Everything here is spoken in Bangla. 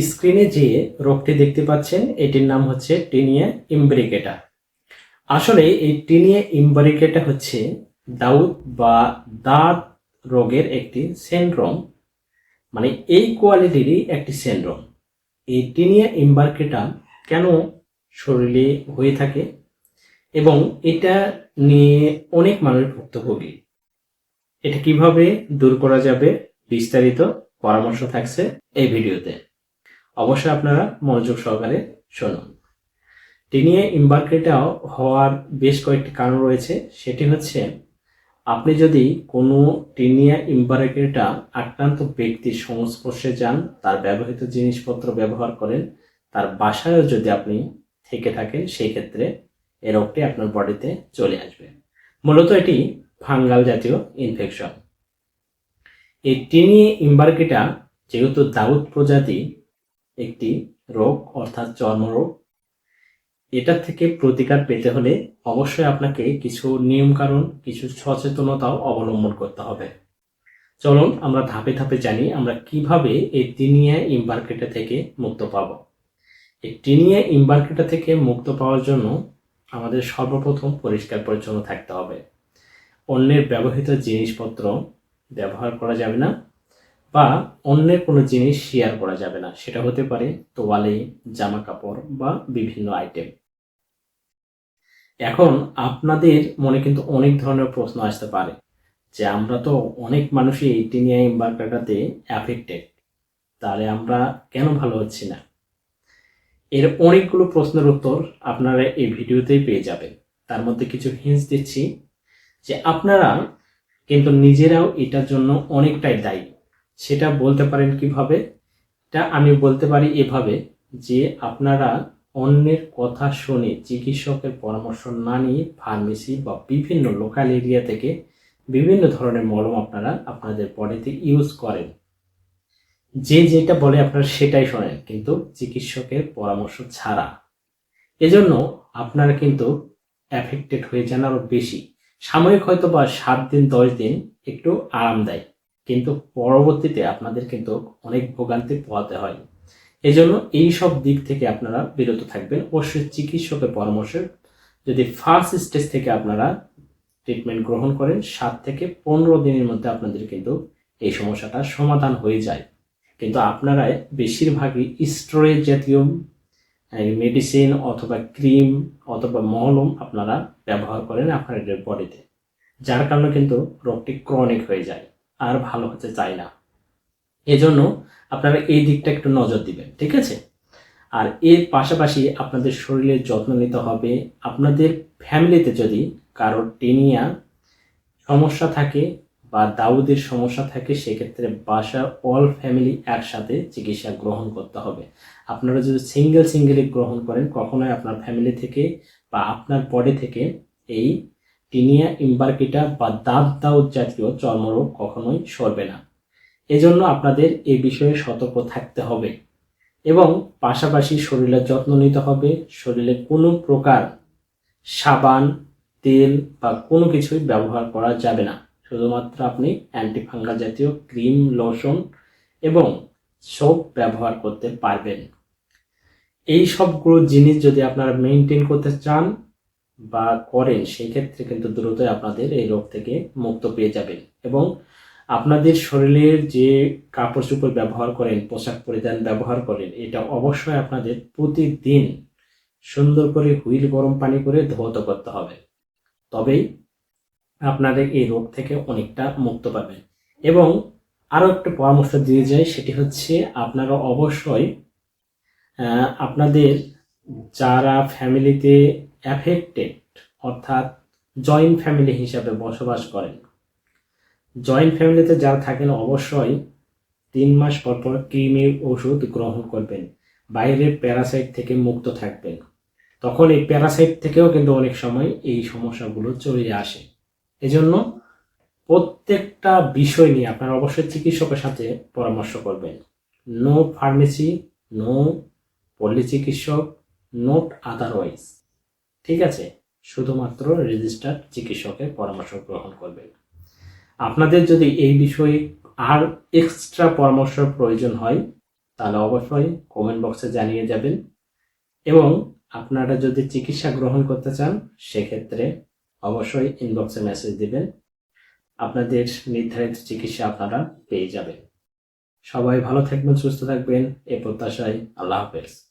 স্ক্রিনে যে রোগটি দেখতে পাচ্ছেন, এটির নাম হচ্ছে টিনিয়া ইমব্রিকেটা। আসলে এই টিনিয়া ইমব্রিকেটা হচ্ছে দাউদ বা দাঁত রোগের একটি সিনড্রোম মানে এই কোয়ালিটিরই একটি সিনড্রোম এই টিনিয়া ইমবার্কেটা কেন শরীরে হয়ে থাকে এবং এটা নিয়ে অনেক মানুষ ভুক্তভোগী। এটা কীভাবে দূর করা যাবে বিস্তারিত পরামর্শ থাকছে এই ভিডিওতে। অবশ্যই আপনারা মনোযোগ সহকারে শুনুন। টিনিয়া ইম্বার্কেটা হওয়ার বেশ কয়েকটি কারণ রয়েছে। সেটি হচ্ছে, আপনি যদি কোনো টিনিয়া ইম্বার্কেটা আক্রান্ত ব্যক্তির সংস্পর্শে যান, তার ব্যবহৃত জিনিসপত্র ব্যবহার করেন, তার বাসায়ও যদি আপনি থেকে থাকেন সেই ক্ষেত্রে এই রোগটি আপনার বডিতে চলে আসবে। মূলত এটি ফাঙ্গাল জাতীয় ইনফেকশন এই টিনি ইম্বার্কিটা যেহেতু দাউদ প্রজাতি একটি রোগ অর্থাৎ চর্মরোগ। এটা থেকে প্রতিকার পেতে হলে অবশ্যই আপনাকে কিছু নিয়মকানুন, কিছু সচেতনতাও অবলম্বন করতে হবে। চলুন আমরা ধাপে ধাপে জানি আমরা কীভাবে এই টিনিয়া ইম্বার্কেটা থেকে মুক্ত পাব। এই টিনিয়া ইম্বার্কেটা থেকে মুক্ত পাওয়ার জন্য আমাদের সর্বপ্রথম পরিষ্কার পরিচ্ছন্ন থাকতে হবে। অন্যের ব্যবহৃত জিনিসপত্র ব্যবহার করা যাবে না। বা অন্যের কোনো জিনিস শেয়ার করা যাবে না। সেটা হতে পারে তোয়ালে জামা কাপড় বা বিভিন্ন আইটেম এখন আপনাদের মনে কিন্তু অনেক ধরনের প্রশ্ন আসতে পারে যে আমরা তো অনেক মানুষই টিনিয়া ইম্বার্কাটাতে অ্যাফেক্টেড তাহলে আমরা কেন ভালো হচ্ছি না? এর অনেকগুলো প্রশ্নের উত্তর আপনারা এই ভিডিওতেই পেয়ে যাবেন। তার মধ্যে কিছু হিন্স দিচ্ছি যে আপনারা কিন্তু নিজেরাও এটার জন্য অনেকটাই দায়ী। সেটা বলতে পারেন কীভাবে? এটা আমি বলতে পারি এভাবে যে আপনারা অন্যের কথা শুনে চিকিৎসকের পরামর্শ না নিয়ে ফার্মেসি বা বিভিন্ন লোকাল এরিয়া থেকে বিভিন্ন ধরনের মলম আপনারা আপনাদের বডিতে ইউজ করেন। যে যেটা বলে আপনারা সেটাই শোনেন, কিন্তু চিকিৎসকের পরামর্শ ছাড়া। এজন্য আপনারা কিন্তু অ্যাফেক্টেড হয়ে যান আরও বেশি। সাময়িক হয়তো বা সাত দিন, দশ দিন একটু আরাম দেয় কিন্তু পরবর্তীতে আপনাদের কিন্তু অনেক ভোগান্তি পোহাতে হয়। এই জন্য এই সব দিক থেকে আপনারা বিরত থাকবেন। অবশ্যই চিকিৎসকের পরামর্শে যদি ফার্স্ট স্টেজ থেকে আপনারা ট্রিটমেন্ট গ্রহণ করেন, সাত থেকে পনেরো দিনের মধ্যে আপনাদের কিন্তু এই সমস্যাটা সমাধান হয়ে যায়। কিন্তু আপনারা বেশিরভাগই স্টোরেজ জাতীয় মেডিসিন অথবা ক্রিম অথবা মলম আপনারা ব্যবহার করেন আপনাদের বডিতে যার কারণে কিন্তু রোগটি ক্রনিক হয়ে যায়। আর ভালো হতে চায় না। এজন্য আপনারা এই দিকটা একটু নজর দিবেন, ঠিক আছে? আর এর পাশাপাশি আপনাদের শরীরের যত্ন নিতে হবে। আপনাদের ফ্যামিলিতে যদি কারোর টেনিয়া সমস্যা থাকে বা দাউদের সমস্যা থাকে, সেক্ষেত্রে বাসা অল ফ্যামিলি একসাথে চিকিৎসা গ্রহণ করতে হবে। আপনারা যদি সিঙ্গেল সিঙ্গেলি গ্রহণ করেন, কখনোই আপনার ফ্যামিলি থেকে বা আপনার বডি থেকে এই টিনিয়া ইম্বার্কিটা বা দাঁত দাউদ জাতীয় চর্মরোগ কখনোই সরবে না। এজন্য আপনাদের এ বিষয়ে সতর্ক থাকতে হবে এবং পাশাপাশি শরীরের যত্ন নিতে হবে। শরীরে কোনো প্রকার সাবান, তেল বা কোনো কিছুই ব্যবহার করা যাবে না। শুধুমাত্র আপনি অ্যান্টিফাঙ্গাল জাতীয় ক্রিম লোশন এবং সোপ ব্যবহার করতে পারবেন। এই সবগুলো জিনিস যদি আপনারা মেনটেন করতে চান বা করেন সেই ক্ষেত্রে কিন্তু দ্রুতই আপনাদের এই রোগ থেকে মুক্ত পেয়ে যাবেন। এবং আপনাদের শরীরের যে কাপড় চোপড় ব্যবহার করেন, পোশাক পরিধান ব্যবহার করেন, এটা অবশ্যই আপনাদের প্রতিদিন সুন্দর করে হুইল গরম পানি করে ধৌত করতে হবে। তবেই আপনাদের এই রোগ থেকে অনেকটা মুক্ত পাবেন। এবং আরও একটা পরামর্শ দিয়ে যায় সেটি হচ্ছে আপনারা অবশ্যই আপনাদের যারা ফ্যামিলিতে অ্যাফেক্টেড অর্থাৎ জয়েন্ট ফ্যামিলি হিসাবে বসবাস করেন। জয়েন্ট ফ্যামিলিতে যারা থাকেন, অবশ্যই তিন মাস পর পর ক্রিমের ওষুধ গ্রহণ করবেন। বাইরের প্যারাসাইট থেকে মুক্ত থাকবেন। তখন এই প্যারাসাইট থেকেও কিন্তু অনেক সময় এই সমস্যাগুলো চলে আসে। এজন্য প্রত্যেকটা বিষয় নিয়ে আপনারা অবশ্যই চিকিৎসকের সাথে পরামর্শ করবেন। নো ফার্মেসি নো পল্লী চিকিৎসক নোট আদারওয়াইজ ঠিক আছে? শুধুমাত্র রেজিস্টার্ড চিকিৎসকের পরামর্শ গ্রহণ করবেন। আপনাদের যদি এই বিষয়ে আর এক্সট্রা পরামর্শ প্রয়োজন হয়, তাহলে অবশ্যই কমেন্ট বক্সে জানিয়ে যাবেন। এবং আপনারা যদি চিকিৎসা গ্রহণ করতে চান, সেক্ষেত্রে অবশ্যই ইনবক্সে মেসেজ দিবেন। আপনাদের নির্ধারিত চিকিৎসা আপনারা পেয়ে যাবেন। সবাই ভালো থাকবেন, সুস্থ থাকবেন। এ প্রত্যাশায় আল্লাহ হাফেজ।